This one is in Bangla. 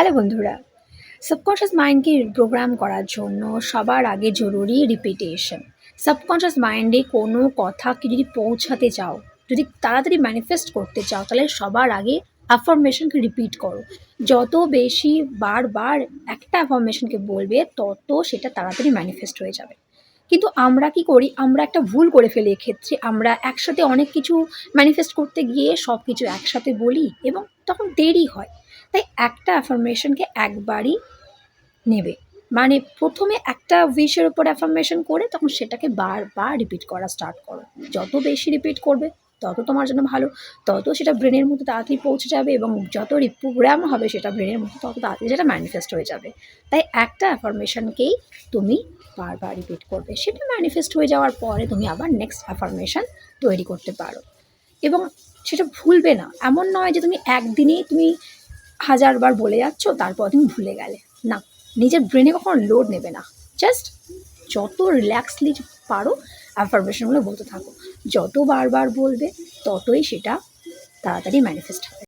হ্যালো বন্ধুরা সাবকনশিয়াস মাইন্ডকে প্রোগ্রাম করার জন্য সবার আগে জরুরি রিপিটেশন সাবকনশিয়াস মাইন্ডে কোনো কথাকে যদি পৌঁছাতে চাও, যদি তাড়াতাড়ি ম্যানিফেস্ট করতে চাও, তাহলে সবার আগে অ্যাফরমেশনকে রিপিট করো। যত বেশি বারবার একটা অ্যাফরমেশনকে বলবে, তত সেটা তাড়াতাড়ি ম্যানিফেস্ট হয়ে যাবে। কিন্তু আমরা কি করি? আমরা একটা ভুল করে ফেলি এক্ষেত্রে। আমরা একসাথে অনেক কিছু ম্যানিফেস্ট করতে গিয়ে সব কিছু একসাথে বলি এবং তখন দেরি হয়। তাই একটা অ্যাফার্মেশনকে একবারই নেবে। মানে প্রথমে একটা উইশের উপর অ্যাফার্মেশন করে তখন সেটাকে বারবার রিপিট করা স্টার্ট করো। যত বেশি রিপিট করবে তত তোমার জন্য ভালো, তত সেটা ব্রেনের মধ্যে তাড়াতাড়ি পৌঁছে যাবে এবং যত প্রোগ্রাম হবে সেটা ব্রেনের মধ্যে তত তাড়াতাড়ি সেটা ম্যানিফেস্ট হয়ে যাবে। তাই একটা অ্যাফার্মেশনকেই তুমি বারবার রিপিট করবে। সেটা ম্যানিফেস্ট হয়ে যাওয়ার পরে তুমি আবার নেক্সট অ্যাফার্মেশন তৈরি করতে পারো। এবং সেটা ভুলবে না। এমন নয় যে তুমি একদিনেই তুমি হাজারবার বলে যাচ্ছ, তারপর তুমি ভুলে গেলে। না, নিজের ব্রেনে কখনো লোড নেবে না। জাস্ট যত রিল্যাক্সলি পারো অ্যাফার্মেশনগুলো বলতে থাকো। যত বারবার বলবে ততই সেটা তাড়াতাড়ি ম্যানিফেস্ট হবে।